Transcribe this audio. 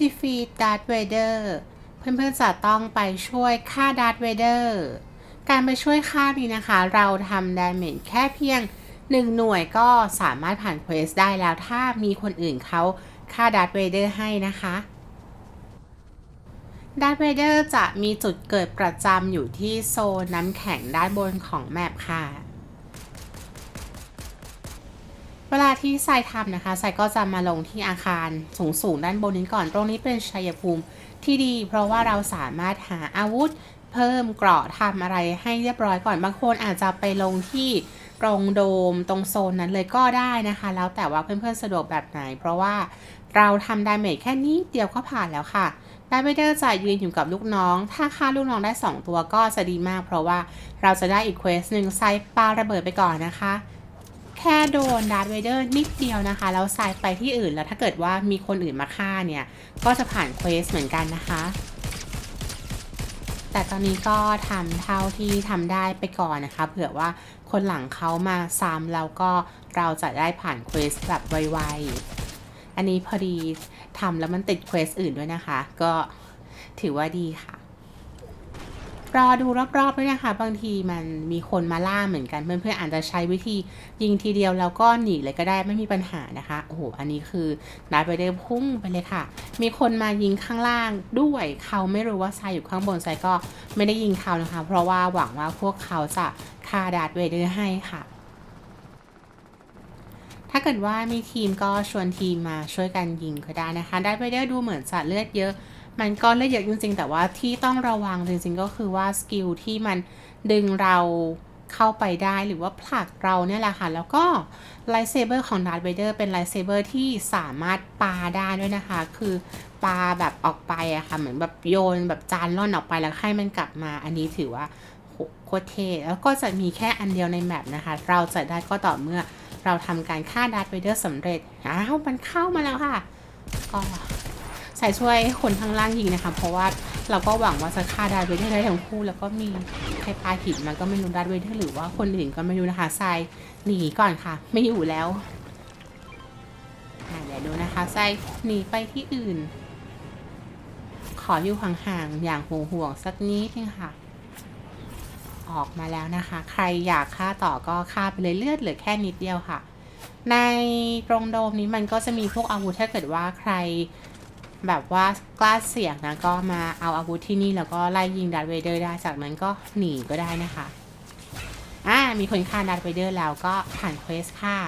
defeat Darth Vader เพื่อนๆจะต้องไปช่วยฆ่า Darth Vader การไปช่วยฆ่านี้นะคะ เราทำ damage แค่เพียง1หน่วยก็สามารถผ่านเควสได้แล้วถ้ามีคนอื่นเขาฆ่า Darth Vader ให้นะคะดาร์ธเวเดอร์จะมีจุดเกิดประจำอยู่ที่โซนน้ำแข็งด้านบนของแมปค่ะ เวลาที่ทรายทำนะคะทรายก็จะมาลงที่อาคารสูงๆด้านบนนี้ก่อน ตรงนี้เป็นชัยภูมิที่ดี เพราะว่าเราสามารถหาอาวุธ เพิ่มเกราะทำอะไรให้เรียบร้อยก่อน บางคนอาจจะไปลงที่ตรงโดมตรงโซนนั้นเลยก็ได้นะคะ แล้วแต่ว่าเพื่อนๆสะดวกแบบไหน เพราะว่าเราทำดาเมจแค่นี้เดียวก็ผ่านแล้วค่ะดาเวเดอร์จะยืนอยู่กับลูกน้อง ถ้าฆ่าลูกน้องได้ 2 ตัวก็จะดีมาก เพราะว่าเราจะได้อีกเควสหนึ่งไซปาระเบิดไปก่อนนะคะ แค่โดนดาร์ธเวเดอร์นิดเดียวนะคะ แล้วไซไปที่อื่นแล้วถ้าเกิดว่ามีคนอื่นมาฆ่าเนี่ย ก็จะผ่านเควสเหมือนกันนะคะ แต่ตอนนี้ก็ทำเท่าที่ทำได้ไปก่อนนะคะ เผื่อว่าคนหลังเขามาซ้ำแล้วก็เราจะได้ผ่านเควสแบบไวๆ อันนี้พอดีทำแล้วมันติดเควสอื่นด้วยนะคะ ก็ถือว่าดีค่ะ รอดูรอบๆด้วยนะคะ บางทีมันมีคนมาล่าเหมือนกัน เพื่อนๆอาจจะใช้วิธียิงทีเดียวแล้วก็หนีเลยก็ได้ไม่มีปัญหานะคะโอ้โหอันนี้คือนัดไปได้พุ่งไปเลยค่ะ มีคนมายิงข้างล่างด้วยเขาไม่รู้ว่าทรายอยู่ข้างบนทรายก็ไม่ได้ยิงเขานะคะ เพราะว่าหวังว่าพวกเขาจะฆ่าดาร์ธเวเดอร์ให้ค่ะถ้าเกิดว่ามีทีมก็ชวนทีมมาช่วยกันยิงก็ได้นะคะ ไดาร์ธเวเดอร์ดูเหมือนจะเลือดเยอะ มันก็เลือดเยอะจริงๆ แต่ว่าที่ต้องระวังจริงๆ ก็คือว่าสกิลที่มันดึงเราเข้าไปได้หรือว่าผลักเราเนี่ยแหละค่ะ แล้วก็ไลท์เซเบอร์ของดาร์ธเวเดอร์เป็นไลท์เซเบอร์ที่สามารถปาได้ด้วยนะคะ คือปาแบบออกไปอะค่ะ เหมือนแบบโยนแบบจานล่อนออกไปแล้วให้มันกลับมา อันนี้ถือว่าโหโคตรเท่แล้วก็จะมีแค่อันเดียวในแมปนะคะ เราจะได้ก็ต่อเมื่อเราทำการฆ่าดาร์ธเวเดอร์สำเร็จอ้าวมันเข้ามาแล้วค่ะ ก็ ใส่ช่วยคนข้างล่างยิงนะคะ เพราะว่าเราก็หวังว่าจะฆ่าดาร์เวเดอร์ได้ทั้งคู่แล้วก็มีใครปาหินมันก็ไม่รู้ดาร์เวเดอร์หรือว่าคนอื่นก็ไม่รู้นะคะใส่หนีก่อนค่ะ ไม่อยู่แล้วเดี๋ยวดูนะคะใส่หนีไปที่อื่น ขออยู่ห่างๆอย่างห่วงๆสักนิดนึงค่ะ ออกมาแล้วนะคะ ใครอยากฆ่าต่อก็ฆ่าไปเลยเลือดเหลือแค่นิดเดียวค่ะ ในกรงโดมนี้มันก็จะมีพวกอาวุธถ้าเกิดว่าใคร แบบว่ากล้าเสี่ยงนะก็มาเอาอาวุธที่นี่แล้วก็ไล่ยิงดาร์เวเดอร์ได้จากนั้นก็หนีก็ได้นะคะอ่ามีคนฆ่าดาร์เวเดอร์แล้วก็ผ่านเควสค่ะ